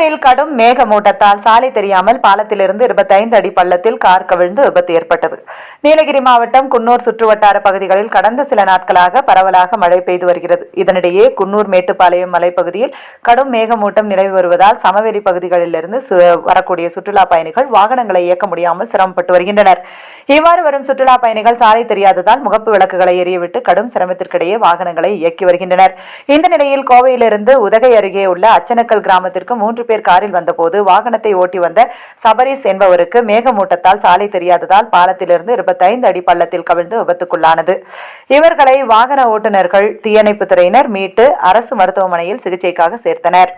குன்னூரில் கடும் மேகமூட்டத்தால் சாலை தெரியாமல் பாலத்திலிருந்து இருபத்தைந்து அடி பள்ளத்தில் கார் கவிழ்ந்து விபத்து ஏற்பட்டது. நீலகிரி மாவட்டம் குன்னூர் சுற்றுவட்டார பகுதிகளில் கடந்த சில நாட்களாக பரவலாக மழை பெய்து வருகிறது. இதனிடையே குன்னூர் மேட்டுப்பாளையம் மலைப்பகுதியில் கடும் மேகமூட்டம் நிலவி வருவதால் சமவெளி பகுதிகளிலிருந்து வரக்கூடிய சுற்றுலா பயணிகள் வாகனங்களை இயக்க முடியாமல் சிரமப்பட்டு வருகின்றனர். இவ்வாறு வரும் சுற்றுலா பயணிகள் சாலை தெரியாததால் முகப்பு விளக்குகளை எரியவிட்டு கடும் சிரமத்திற்கிடையே வாகனங்களை இயக்கி வருகின்றனர். இந்த நிலையில் கோவையிலிருந்து உதகை அருகே உள்ள அச்சனக்கல் கிராமத்திற்கு மூன்று பேர் காரில் வந்தபோது வாகனத்தை ஓட்டி வந்த சபரிஸ் என்பவருக்கு மேகமூட்டத்தால் சாலை தெரியாததால் பாலத்திலிருந்து இருபத்தைந்து அடி பள்ளத்தில் கவிழ்ந்து விபத்துக்குள்ளானது. இவர்களை வாகன ஓட்டுநர்கள் தீயணைப்பு துறையினர் மீட்டு அரசு மருத்துவமனையில் சிகிச்சைக்காக சேர்த்தனர்.